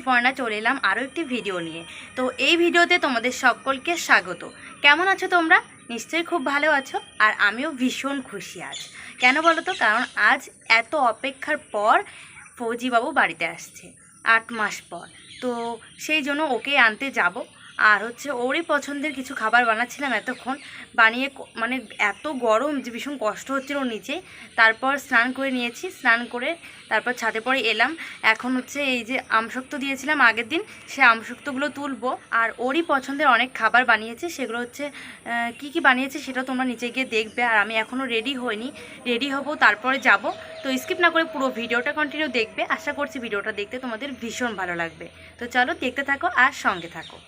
সুপর্ণা চলে এলাম আরও একটি ভিডিও নিয়ে। তো এই ভিডিওতে তোমাদের সকলকে স্বাগত। কেমন আছো তোমরা? নিশ্চয়ই খুব ভালো আছো, আর আমিও ভীষণ খুশি আজ। কেন বলো তো? কারণ আজ এত অপেক্ষার পর ফৌজিবাবু বাড়িতে আসছে, আট মাস পর। তো সেই জন্য ওকে আনতে যাব। আর হচ্ছে ওরই পছন্দের কিছু খাবার বানাচ্ছিলাম এতক্ষণ। বানিয়ে মানে এত গরম যে ভীষণ কষ্ট হচ্ছিল নিচে। তারপর স্নান করে নিয়েছি, স্নান করে তারপর ছাদে পরে এলাম। এখন হচ্ছে এই যে আমশক্ত দিয়েছিলাম আগের দিন, সে আমশক্তগুলো তুলবো। আর ওরই পছন্দের অনেক খাবার বানিয়েছে, সেগুলো হচ্ছে কি কি বানিয়েছে সেটা তোমরা নিচে গিয়ে দেখবে। আর আমি এখনও রেডি হইনি। রেডি হব, তারপরে যাব। তো স্কিপ না করে পুরো ভিডিওটা কন্টিনিউ দেখবে। আশা করছি ভিডিওটা দেখতে তোমাদের ভীষণ ভালো লাগবে। তো চলো দেখতে থাকো আর সঙ্গে থাকো।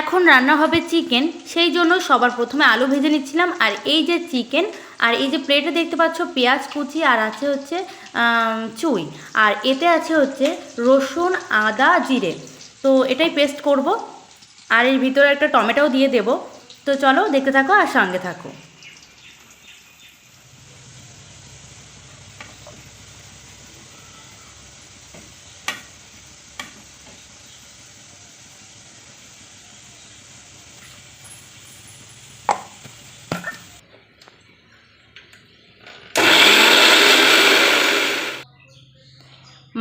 এখন রান্না হবে চিকেন, সেই জন্য সবার প্রথমে আলু ভেজে নিচ্ছিলাম, আর এই যে চিকেন, আর এই যে প্লেটে দেখতে পাচ্ছ পেঁয়াজ কুচি, আর আছে হচ্ছে চুই, আর এতে আছে হচ্ছে রসুন, আদা, জিরে। তো এটাই পেস্ট করব, আর এর ভিতরে একটা টমেটোও দিয়ে দেব। তো চলো দেখতে থাকো আর সঙ্গে থাকো।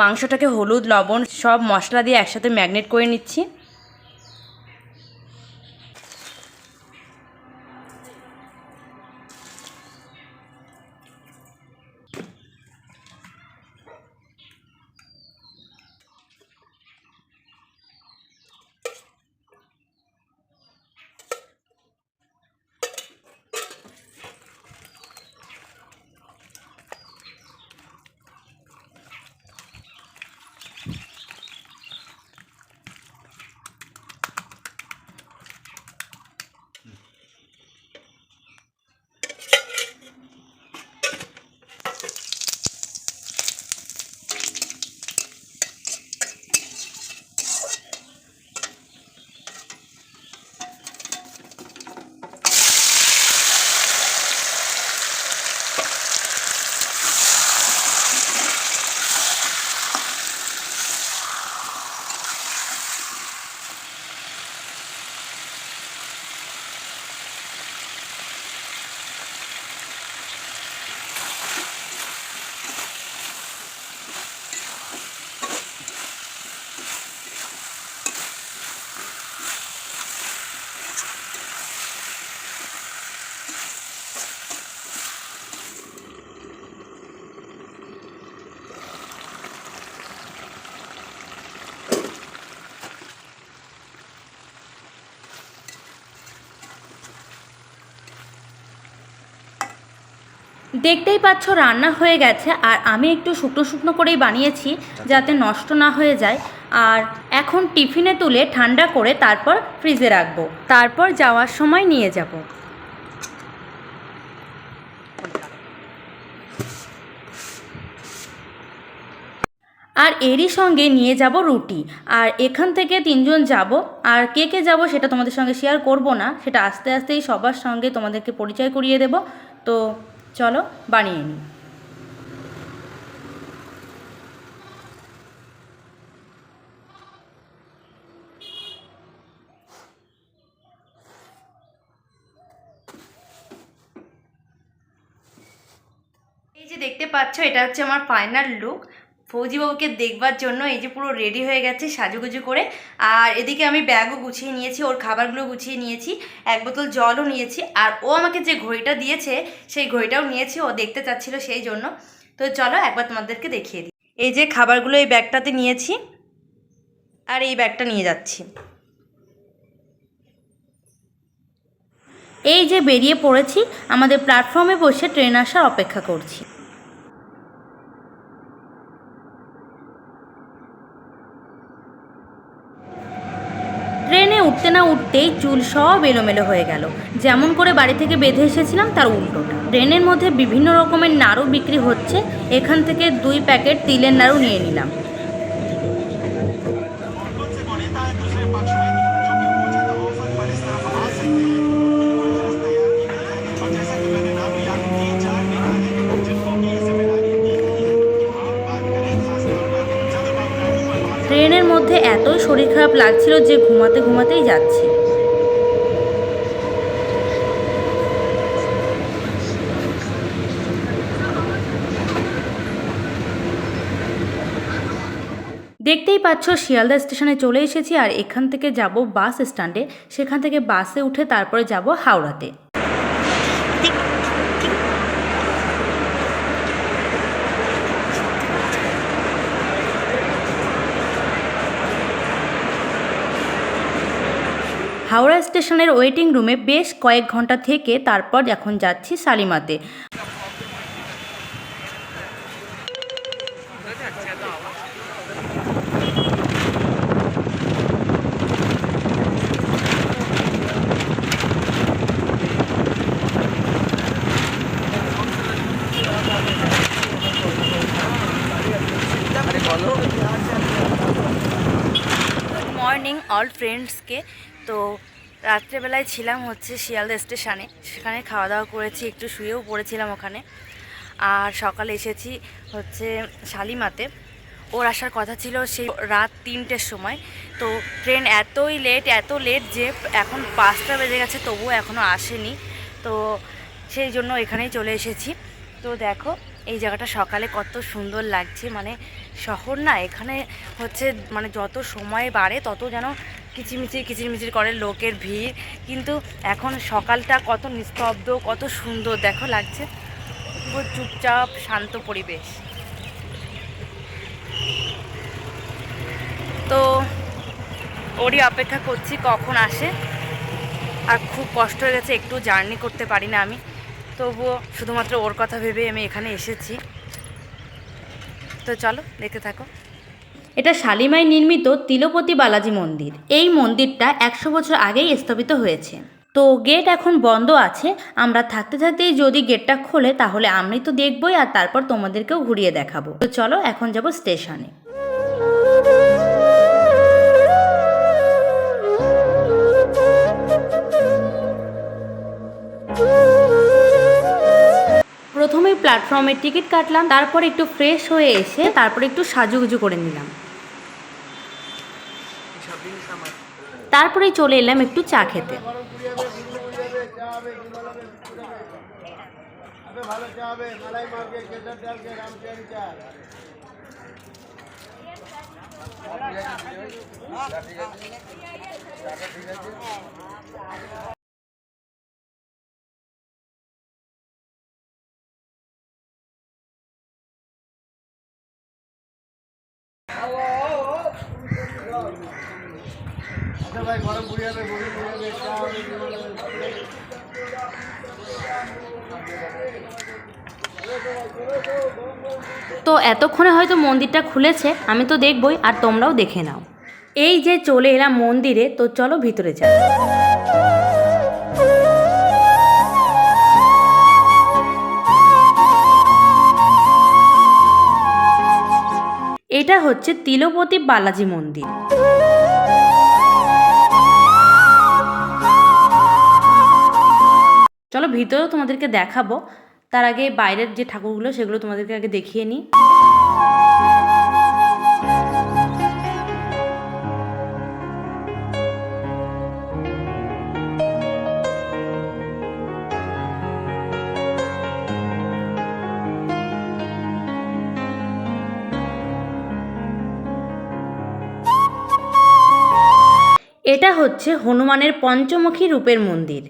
মাংসটাকে হলুদ লবণ সব মশলা দিয়ে একসাথে ম্যাগনেট করে নিচ্ছি। দেখতেই পাচ্ছ, রান্না হয়ে গেছে। আর আমি একটু শুকনো শুকনো করেই বানিয়েছি, যাতে নষ্ট না হয়ে যায়। আর এখন টিফিনে তুলে ঠান্ডা করে তারপর ফ্রিজে রাখব। তারপর যাওয়ার সময় নিয়ে যাব। আর এরই সঙ্গে নিয়ে যাব রুটি। আর এখান থেকে তিনজন যাব। আর কে কে যাব সেটা তোমাদের সঙ্গে শেয়ার করব না। সেটা আস্তে আস্তেই সবার সঙ্গে তোমাদেরকে পরিচয় করিয়ে দেব। তো চলো বানিয়ে নিই। দেখতে পাচ্ছ এটা হচ্ছে আমার ফাইনাল লুক ফৌজিবাবুকে দেখবার জন্য এই যে পুরো রেডি হয়ে গেছে সাজুগুজু করে। আর এদিকে আমি ব্যাগও গুছিয়ে নিয়েছি, ওর খাবারগুলো গুছিয়ে নিয়েছি, এক বোতল জলও নিয়েছি। আর ও আমাকে যে ঘড়িটা দিয়েছে, সেই ঘড়িটাও নিয়েছি, ও দেখতে চাচ্ছিল সেই জন্য। তো চলো একবার তোমাদেরকে দেখিয়ে দিই। এই যে খাবারগুলো এই ব্যাগটাতে নিয়েছি, আর এই ব্যাগটা নিয়ে যাচ্ছি। এই যে বেরিয়ে পড়েছি, আমাদের প্ল্যাটফর্মে বসে ট্রেন আসার অপেক্ষা করছি ট্রেনে উঠতে না উঠতেই চুল সব এলোমেলো হয়ে গেল। যেমন করে বাড়ি থেকে বেঁধে এসেছিলাম তার উল্টোটা। ট্রেনের মধ্যে বিভিন্ন রকমের নাড়ু বিক্রি হচ্ছে, এখান থেকে দুই প্যাকেট তিলের নাড়ু নিয়ে নিলাম। শরীর খারাপ লাগছিল যে ঘুমাতে ঘুমাতেই যাচ্ছি। দেখতেই পাচ্ছ, শিয়ালদা স্টেশনে চলে এসেছি আর এখান থেকে যাব বাস স্ট্যান্ডে। সেখান থেকে বাসে উঠে তারপরে যাব হাওড়াতে। হাওড়া স্টেশনের ওয়েটিং রুমে বেশ কয়েক ঘণ্টা থেকে তারপর এখন যাচ্ছি শালিমাতে। মর্নিং অল ফ্রেন্ডসকে তো রাত্রেবেলায় ছিলাম হচ্ছে শিয়ালদা স্টেশনে। সেখানে খাওয়া দাওয়া করেছি, একটু শুয়েও পড়েছিলাম ওখানে। আর সকালে এসেছি হচ্ছে শালিমাতে। ওর আসার কথা ছিল সেই রাত তিনটের সময়। তো ট্রেন এতই লেট এত লেট যে এখন পাঁচটা বেজে গেছে, তবুও এখনও আসেনি। তো সেই জন্য এখানেই চলে এসেছি। তো দেখো, এই জায়গাটা সকালে কত সুন্দর লাগছে। মানে শহর না, এখানে হচ্ছে মানে যত সময় বাড়ে, তত যেন কিচিমিচির কিচিরমিচির করে লোকের ভিড়। কিন্তু এখন সকালটা কত নিস্তব্ধ, কত সুন্দর। দেখো লাগছে পুরো চুপচাপ শান্ত পরিবেশ। তো ওরই অপেক্ষা করছি কখন আসে। আর খুব কষ্ট হয়ে গেছে, একটু জার্নি করতে পারি না আমি। তবুও শুধুমাত্র ওর কথা ভেবে আমি এখানে এসেছি। তো চলো দেখতে থাকো। এটা শালিমায় নির্মিত তিলপতি বালাজি মন্দির। এই মন্দিরটা একশো বছর আগেই স্থাপিত হয়েছে। তো গেট এখন বন্ধ আছে, আমরা থাকতে থাকতেই যদি গেটটা খোলে তাহলে আমি তো দেখবই আর তারপর তোমাদেরকেও ঘুরিয়ে দেখাবো। তো চলো এখন যাব স্টেশনে। প্রথমেই প্ল্যাটফর্মে টিকিট কাটলাম, তারপর একটু ফ্রেশ হয়ে এসে তারপর একটু সাজুগুজু করে নিলাম। তারপরেই চলে এলাম একটু চা খেতে। ভালো চা তো এতক্ষণে হয়তো মন্দিরটা খুলেছে, আমি তো দেখবই, আর তোমরাও দেখে নাও। এই যে চলে এলাম মন্দিরে, তো চলো ভিতরে যাও এটা হচ্ছে তিলপতি বালাজি মন্দির। চলো ভিতরেও তোমাদেরকে দেখাবো। তার আগে বাইরের যে ঠাকুরগুলো, সেগুলো তোমাদেরকে আগে দেখিয়ে নিই। এটা হচ্ছে হনুমানের পঞ্চমুখী রূপের মন্দির।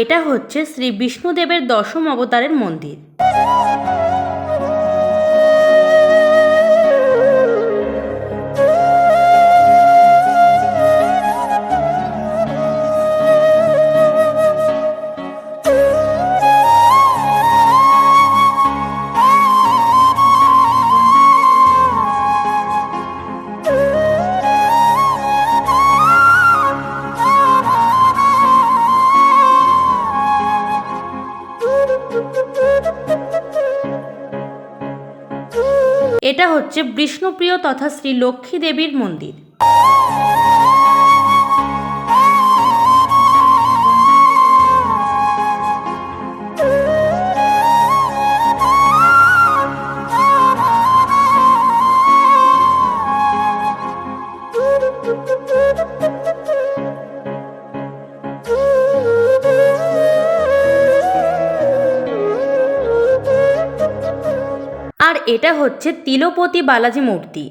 এটা হচ্ছে শ্রী বিষ্ণুদেবের দশম অবতারের মন্দির। হচ্ছে বিষ্ণুপ্রিয় তথা শ্রী লক্ষ্মী দেবীর মন্দির। এটা হচ্ছে তিলপতি বালাজি মূর্তি।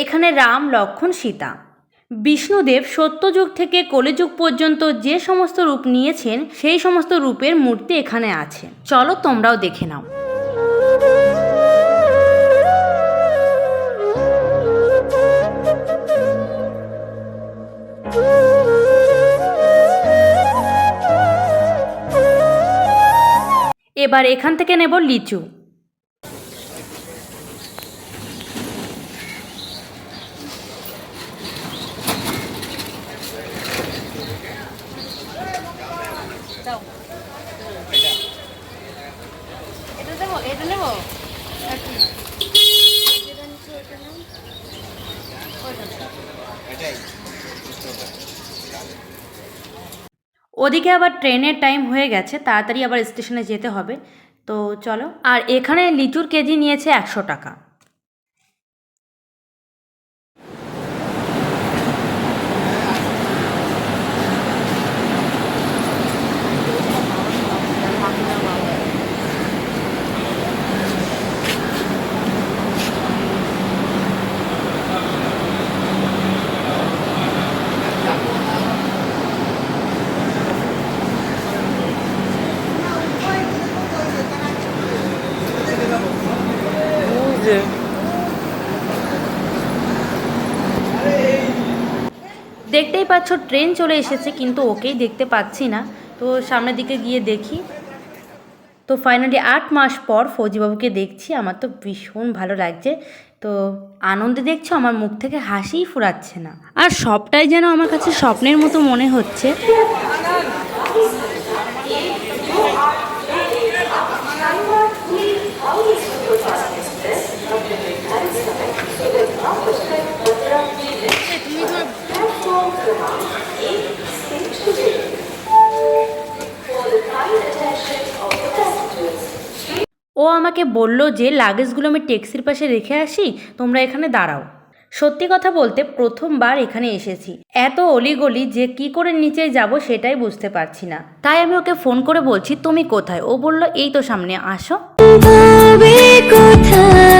এখানে রাম, লক্ষণ, সীতা। বিষ্ণুদেব সত্যযুগ থেকে কলিযুগ পর্যন্ত যে সমস্ত রূপ নিয়েছেন, সেই সমস্ত রূপের মূর্তি এখানে আছে। চলো তোমরাও দেখে নাও। এবার এখান থেকে নেব লিচু এটা দেবো এটা নেব ওদিকে আবার ট্রেনের টাইম হয়ে গেছে, তাড়াতাড়ি আবার স্টেশনে যেতে হবে। তো চলো, আর এখানে লিচুর কেজি নিয়েছে একশো টাকা দেখতেই পাচ্ছ ট্রেন চলে এসেছে, কিন্তু ওকেই দেখতে পাচ্ছি না। তো সামনের দিকে গিয়ে দেখি। তো ফাইনালি আট মাস পর ফৌজিবাবুকে দেখছি, আমার তো ভীষণ ভালো লাগছে। তো আনন্দে দেখছ, আমার মুখ থেকে হাসিই ফুরাচ্ছে না। আর সবটাই যেন আমার কাছে স্বপ্নের মতো মনে হচ্ছে। ও আমাকে বলল যে, লাগেজগুলো আমি ট্যাক্সির পাশে রেখে আসি, তোমরা এখানে দাঁড়াও। সত্যি কথা বলতে প্রথমবার এখানে এসেছি। এত অলিগলি যে কি করে নিচে যাব সেটাই বুঝতে পারছি না। তাই আমি ওকে ফোন করে বলছি, তুমি কোথায়? ও বলল, এই তো সামনে, আসো। কোথায়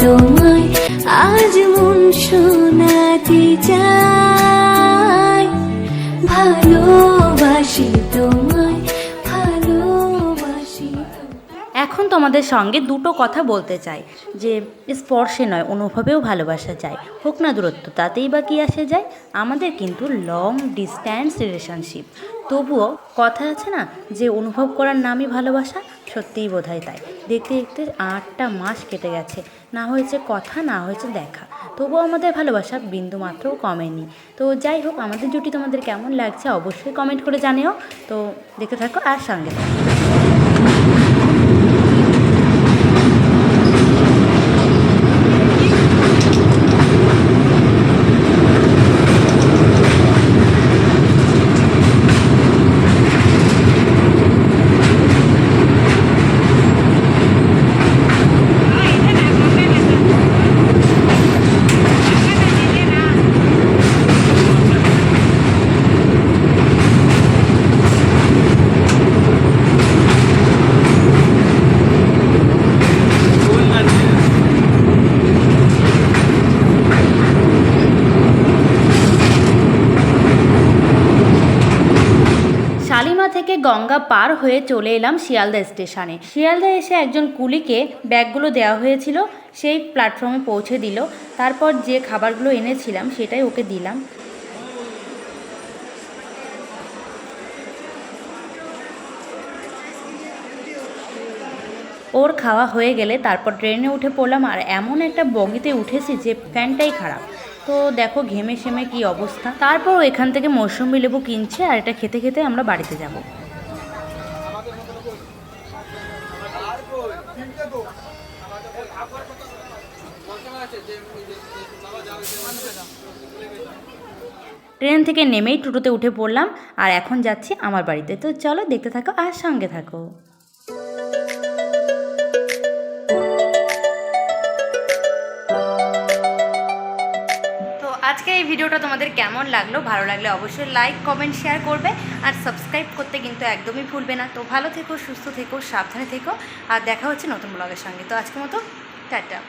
তোমায় আজ এখন তোমাদের সঙ্গে দুটো কথা বলতে চাই, যে স্পর্শে নয়, অনুভবেও ভালোবাসা যায়। হোক না দূরত্ব, তাতেই বা কী আসে যায়? আমাদের কিন্তু লং ডিস্ট্যান্স রিলেশনশিপ তবুও কথা আছে না, যে অনুভব করার নামই ভালোবাসা, সত্যিই বোধহয় তাই। দেখতে দেখতে আটটা মাস কেটে গেছে, না হয়েছে কথা, না হয়েছে দেখা। তবুও আমাদের ভালোবাসা বিন্দু মাত্রও কমেনি। তো যাই হোক, আমাদের জুটি তোমাদের কেমন লাগছে অবশ্যই কমেন্ট করে জানিও। তো দেখতে থাকো আর সঙ্গে থাকো। গঙ্গা পার হয়ে চলে এলাম শিয়ালদা স্টেশনে। শিয়ালদা এসে একজন কুলিকে ব্যাগগুলো দেওয়া হয়েছিল, সেই প্ল্যাটফর্মে পৌঁছে দিল। তারপর যে খাবারগুলো এনেছিলাম সেটাই ওকে দিলাম। ওর খাওয়া হয়ে গেলে তারপর ট্রেনে উঠে পড়লাম আর এমন একটা বগিতে উঠেছি যে ফ্যানটাই খারাপ। তো দেখো ঘেমে সেমে কি অবস্থা। তারপর এখান থেকে মৌসুমি লেবু কিনছে আর এটা খেতে খেতে আমরা বাড়িতে যাব। ট্রেন থেকে নেমেই টোটোতে উঠে পড়লাম আর এখন যাচ্ছি আমার বাড়িতে। তো চলো দেখতে থাকো আর সঙ্গে থাকো। আজকে এই ভিডিওটা তোমাদের কেমন লাগল? ভালো লাগলে অবশ্যই লাইক কমেন্ট শেয়ার করবে আর সাবস্ক্রাইব করতে কিন্তু একদমই ভুলবে না। তো ভালো থেকো, সুস্থ থেকো, সাবধানে থেকো আর দেখা হচ্ছে নতুন ব্লগের সঙ্গে। তো আজকের মতো, টাটা।